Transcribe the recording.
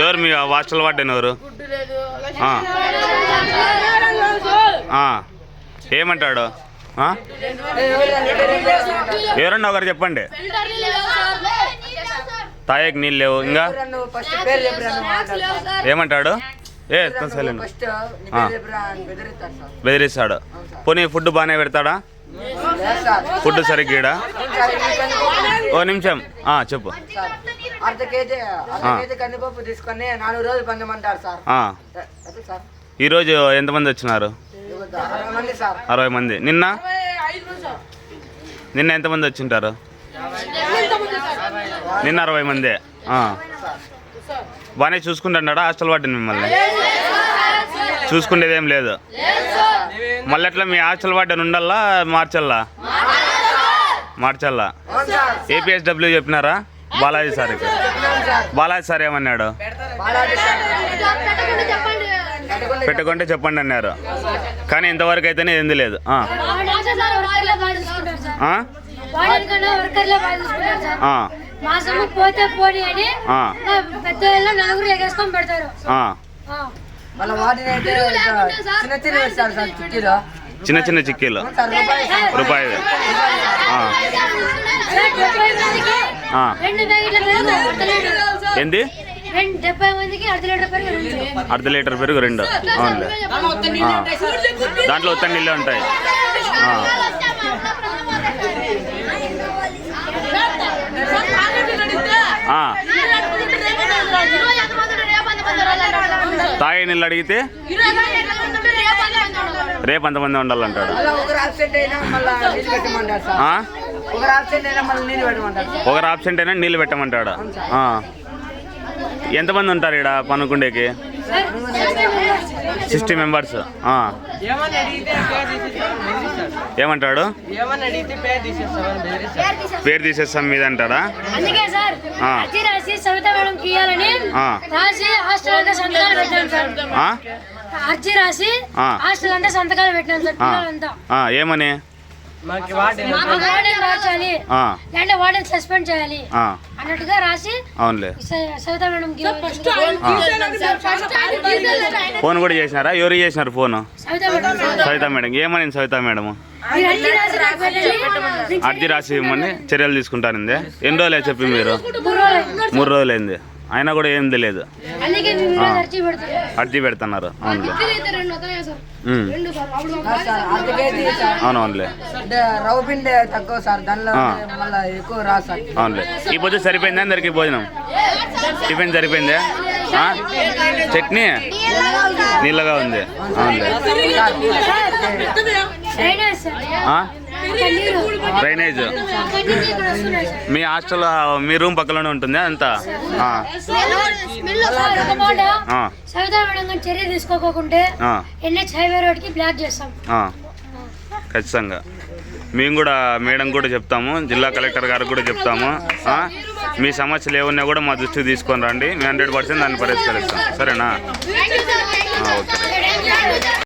ఎవరు మీ hostel warden ఎవరు. ఏమంటాడు? ఎవరన్నా ఒకరు చెప్పండి. తాయకు నీళ్ళు లేవు. ఇంకా. ఏమంటాడు? ఏ సైలెంట్ ఫస్ట్ నీ ఆ. పేరు చెప్పిరా అని బెదిరిస్తారు సార్. బెదిరిస్తాడు. పోనీ ఫుడ్ బాగానే పెడతాడా? ఫుడ్ సరిగ్గా ఓ నిమిషం. ఆ, చెప్పు. అర్ధ కేజీ అర్ధ ఆ. కేజీ కందిపప్పు తీసుకొని నాలుగు రోజులు పందమంటారు సార్. ఆ. అదే సార్? ఈరోజు ఎంతమంది వచ్చినారు. అరవై మంది సార్. అరవై మంది. నిన్న? నిన్న ఎంతమంది వచ్చింటారు? నిన్న అరవై మంది. ఆ. బాగానే చూసుకుంటున్నాడా? హాస్టల్ వాటిని మిమ్మల్ని? చూసుకునేది ఏం లేదు మళ్ళీ ఎట్లా మీ హాస్టల్ వాటిని ఉండాలా? మార్చల్లా? మార్చల్లా? ఏపీఎస్డబ్ల్యూ చెప్పినారా? బాలాజీ సార్కి. సార్ బాలాజీ సార్ ఏమన్నాడు? పెట్టకుండా పెట్టుకుంటే చెప్పండి అన్నారు. కానీ ఇంతవరకు అయితేనే ఏంది లేదు. పెడతారు చిన్న చిన్న సార్ చిన్న చిన్న చిక్కీలు. రూపాయి. అర్ధ లీటర్ ఏంది? అర్ధ లీటర్ పెరుగు రెండు. అవునులే. దాంట్లో ఉత్త నీళ్ళే ఉంటాయి. ఆ. తాగే నీళ్ళు అడిగితే రేపు అంతమంది ఉండాలంటాడు. ఒకరు ఆబ్సెంట్ అయినా మళ్ళీ నీళ్ళు పెట్టమంటాడు ఆ. ఎంతమంది ఉంటారు ఇక్కడ పనుకుండేకి? Sixty members. ఏమంటాడు? పేరు తీసేస్తాం మీద అంటాడా సవిత మేడం. రాసి హాస్టల్ అంతా సంతకాలు పెట్టాం సార్. ఆ? అర్జీ రాసి. హాస్టల్ అంతా సంతకాలు పెట్టినాం సార్ ఆ. పిల్లలంతా. ఆ, ఏమని? మాకు వాటి మా వార్డెన్ మార్చాలి ఆ, లేదంటే వార్డెన్ సస్పెండ్ చేయాలి. ఆ, అన్నట్టుగా రాసి అవునులే. సవిత మేడం ఫోన్ కూడా చేసినారా? ఎవరు చేసినారు phone? Savitha madam Savitha madam. ఏమని సవిత మేడం అర్జీ రాసి ఇవ్వమని చర్యలు తీసుకుంటారింది ఎన్ని రోజులే చెప్పి మీరు? మూడు రోజులు. మూడు రోజులైంది. అయినా కూడా ఏం తెలియదు. అర్జీ పెడతాం అర్జీ పెడుతున్నారు. అవునులే. ఉమ్, కాదు సార్. అర్ధ కేజీ సార్ అవును అవునులే. తక్కువ సార్ దానిలో ఎక్కువ సార్. ఈ పొద్దు సరిపోయిందా అందరికి భోజనం? టిఫిన్ సరిపోయిందా? చట్నీ? నీళ్ళగా ఉంది. డ్రైనేజ్. మీ హాస్టల్ మీ రూమ్ పక్కలోనే ఉంటుంది అంతా? చర్య తీసుకోకుంటే ఎన్హెచ్ హైవే బ్లాక్ చేస్తాం ఖచ్చితంగా. మేము కూడా మేడం కూడా చెప్తాము జిల్లా కలెక్టర్ గారికి కూడా చెప్తాము మీ సమస్యలు ఏమున్నా కూడా మా దృష్టికి తీసుకొని రండి. మేము హండ్రెడ్ పర్సెంట్ దాన్ని పరిష్కరిస్తాం సరేనా? ఓకే.